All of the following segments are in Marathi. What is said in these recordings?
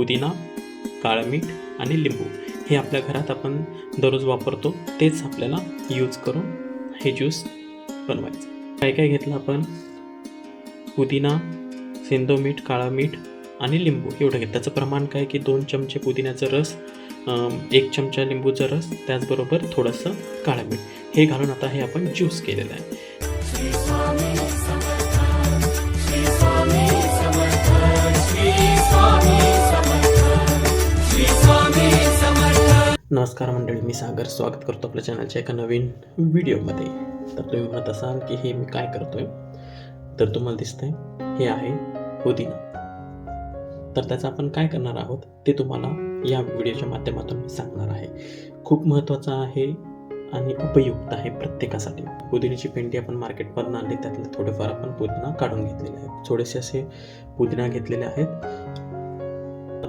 पुदिना काळं मीठ आणि लिंबू हे आपल्या घरात आपण दररोज वापरतो तेच आपल्याला यूज करून हे ज्यूस बनवायचं. काय काय घेतलं आपण? पुदिना सेंदो मीठ काळं मीठ आणि लिंबू एवढं घेत त्याचं प्रमाण काय की दोन चमचे पुदिन्याचा रस एक चमचा लिंबूचा रस त्याचबरोबर थोडंसं काळं मीठ. हे घालून आता हे आपण ज्यूस केलेलं आहे. नमस्कार मंडळी मी सागर. स्वागत करतो आपल्या चॅनलच्या एका नवीन व्हिडिओमध्ये तर तुम्ही म्हणत असाल की हे मी काय करतोय? तर तुम्हाला दिसतंय हे आहे पुदिना. तर त्याचं आपण काय करणार आहोत ते तुम्हाला या व्हिडिओच्या माध्यमातून मी सांगणार आहे. खूप महत्त्वाचं आहे आणि उपयुक्त आहे प्रत्येकासाठी. पुदिन्याची पेंडी आपण मार्केटमधून आणली त्यातले थोडेफार आपण पुदिना काढून घेतलेले आहेत थोडेसे असे पुदिना घेतलेले आहेत.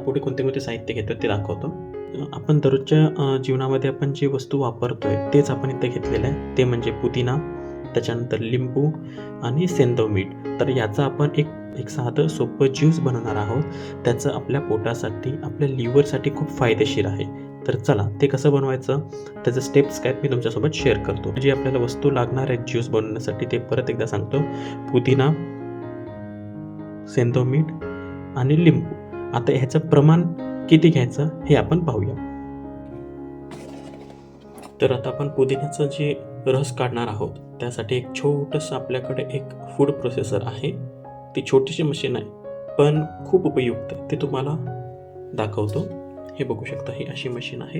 पुढे कोणते कोणते साहित्य घेतो ते दाखवतो. आपण दररोजच्या जीवनामध्ये आपण जी वस्तू वापरतोय तेच आपण इथं घेतलेलं आहे. ते म्हणजे पुदिना त्याच्यानंतर लिंबू आणि सेंदव मीठ. तर याचा आपण एक एक साधं सोपं ज्यूस बनवणार आहोत. त्याचं आपल्या पोटासाठी आपल्या लिव्हरसाठी खूप फायदेशीर आहे. तर चला ते कसं बनवायचं? त्याचं स्टेप्स काय मी तुमच्यासोबत शेअर करतो. जी आपल्याला वस्तू लागणार आहेत ज्यूस बनवण्यासाठी ते परत एकदा सांगतो. पुदिना सेंदव मीठ आणि लिंबू. आता ह्याचं प्रमाण किती घ्यायचं हे आपण पाहूया. तर आता आपण पुदिन्याचं जे रस काढणार आहोत त्यासाठी एक छोटंसं आपल्याकडे एक फूड प्रोसेसर आहे. ती छोटीशी मशीन आहे पण खूप उपयुक्त. आहे. ते तुम्हाला दाखवतो. हे बघू शकता ही अशी मशीन आहे.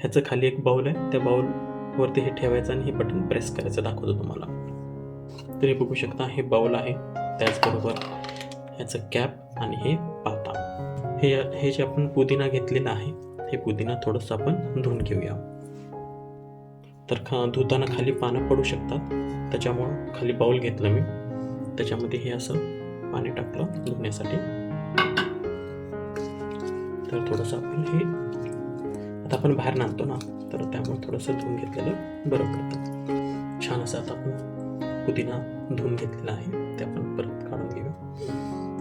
ह्याचं खाली एक बाऊल आहे. त्या बाउलवरती हे ठेवायचं आणि हे बटन प्रेस करायचं दाखवतो तुम्हाला. तर हे बघू शकता हे बाउल आहे. त्याचबरोबर ह्याचं कॅप आणि हे पाता. हे हे जे आपण पुदिना घेतलेला आहे हे पुदिना थोडंसं आपण धुवून घेऊया. तर खा धुताना खाली पानं पडू शकतात. त्याच्यामुळं खाली बाऊल घेतलं मी. त्याच्यामध्ये हे असं पाणी टाकलं धुण्यासाठी. तर थोडंसं आपण हे आता आपण बाहेर नांदतो ना तर त्यामुळे थोडंसं धुवून घेतलेलं बरं पडतं. छान असं आता आपण पुदिना धुवून घेतलेला आहे. ते आपण परत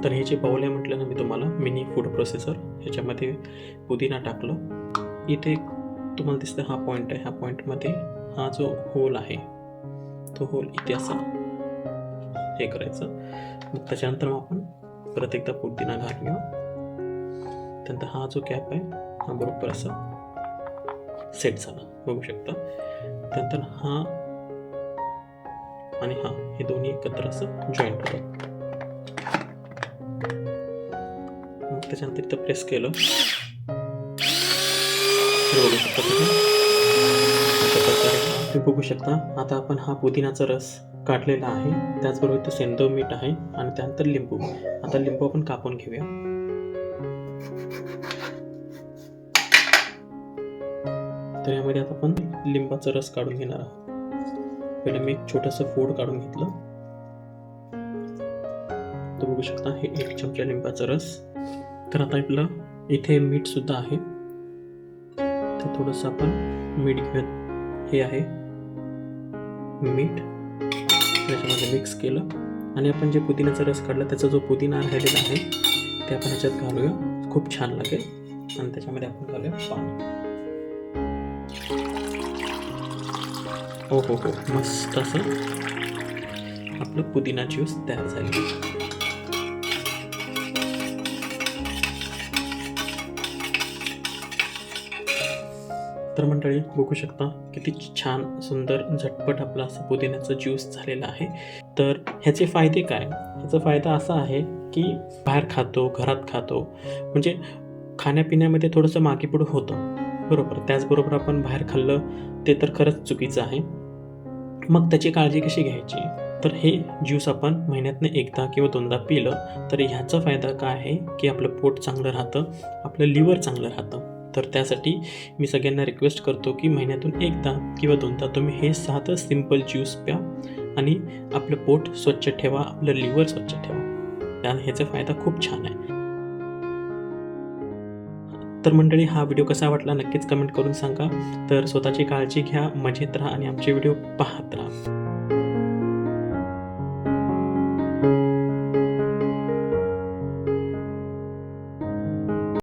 तर हे जे बाउल आहे म्हटलं ना मी तुम्हाला मिनी फूड प्रोसेसर ह्याच्यामध्ये पुदिना टाकलं. इथे एक तुम्हाला दिसतं हा पॉईंट आहे. ह्या पॉईंटमध्ये हा जो होल आहे तो होल इथे असा हे करायचं. मग त्याच्यानंतर मग आपण परत एकदा पुदिना घालूया त्यानंतर हा जो कॅप आहे हा बरोबर असा सेट झाला. बघू शकता. त्यानंतर हा आणि हा हे दोन्ही एकत्र असं जॉईंट होतं. त्याच्यानंतर इथं प्रेस केलं. बघू शकता तुम्ही. अशा प्रकारे तुम्ही बघू शकता. आता आपण हा पुदिनाचा रस काढलेला आहे. त्याचबरोबर इथं सेंदव मीठ आहे आणि त्यानंतर लिंबू. आता लिंबू आपण कापून घेऊया. तर यामध्ये आता आपण लिंबाचा रस काढून घेणार आहोत. पहिलं मी एक छोटंसं फोड काढून घेतलं. तर बघू शकता हे एक चमचा लिंबाचा रस. तर आता आपलं इथे मीठसुद्धा आहे. तर थोडंसं आपण मीठ घेऊयात. हे आहे मीठ. त्याच्यामध्ये मिक्स केलं. आणि आपण जे पुदिन्याचा रस काढला त्याचा जो पुदिना राहिलेला आहे ते आपण ह्याच्यात घालूया. खूप छान लागेल. आणि त्याच्यामध्ये आपण घालूया पाणी. हो हो हो. मस्त असं आपलं पुदिना ज्यूस तयार झाली. तर मंडळी बघू शकता किती छान सुंदर झटपट आपला असा पुदिन्याचं ज्यूस झालेला आहे. तर ह्याचे फायदे काय? ह्याचा फायदा असा आहे की बाहेर खातो घरात खातो. म्हणजे खाण्यापिण्यामध्ये थोडंसं मागेपुढं होतं. बरोबर. त्याचबरोबर आपण बाहेर खाल्लं ते तर खरंच चुकीचं आहे. मग त्याची काळजी कशी घ्यायची? तर हे ज्यूस आपण महिन्यातनं एकदा किंवा दोनदा पिलं तर ह्याचा फायदा काय आहे? की आपलं पोट चांगलं राहतं आपलं लिव्हर चांगलं राहतं. तर त्यासाठी मी सगळ्यांना रिक्वेस्ट करतो की महिन्यातून एकदा किंवा दोनदा तुम्ही हे साधं सिंपल ज्यूस प्या आणि आपलं पोट स्वच्छ ठेवा आपलं लिव्हर स्वच्छ ठेवा. त्या ह्याचा फायदा खूप छान आहे. तर मंडळी हा व्हिडिओ कसा वाटला नक्कीच कमेंट करून सांगा. तर स्वतःची काळजी घ्या मजेत राहा आणि आमचे व्हिडिओ पाहत राहा.